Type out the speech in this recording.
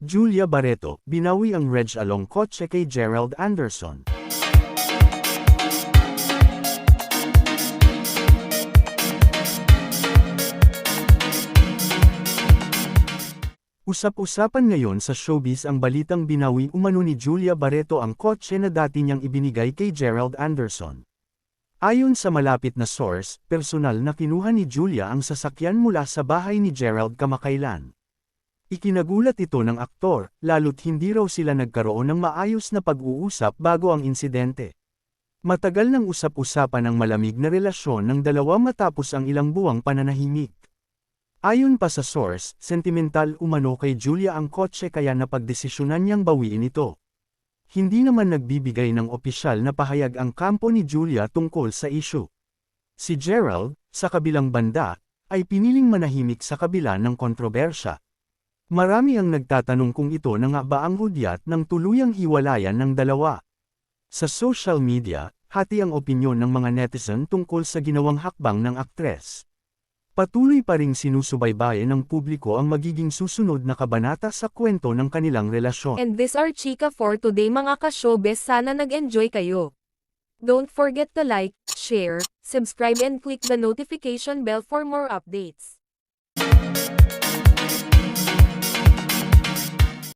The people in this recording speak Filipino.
Julia Barreto, binawi ang Reg Along kotse kay Gerald Anderson. Usap-usapan ngayon sa showbiz ang balitang binawi umano ni Julia Barreto ang kotse na dati niyang ibinigay kay Gerald Anderson. Ayon sa malapit na source, personal na kinuha ni Julia ang sasakyan mula sa bahay ni Gerald kamakailan. Ikinagulat ito ng aktor, lalo't hindi raw sila nagkaroon ng maayos na pag-uusap bago ang insidente. Matagal nang usap-usapan ang malamig na relasyon ng dalawa matapos ang ilang buwang pananahimik. Ayon pa sa source, sentimental umano kay Julia ang kotse kaya napagdesisyonan niyang bawiin ito. Hindi naman nagbibigay ng opisyal na pahayag ang kampo ni Julia tungkol sa issue. Si Gerald, sa kabilang banda, ay piniling manahimik sa kabila ng kontrobersya. Marami ang nagtatanong kung ito na nga ba ang hudyat ng tuluyang hiwalayan ng dalawa. Sa social media, hati ang opinyon ng mga netizen tungkol sa ginawang hakbang ng aktres. Patuloy pa ring sinusubaybayan ng publiko ang magiging susunod na kabanata sa kwento ng kanilang relasyon. And this are Chika for today mga ka-showbiz sana nag-enjoy kayo. Don't forget to like, share, subscribe and click the notification bell for more updates.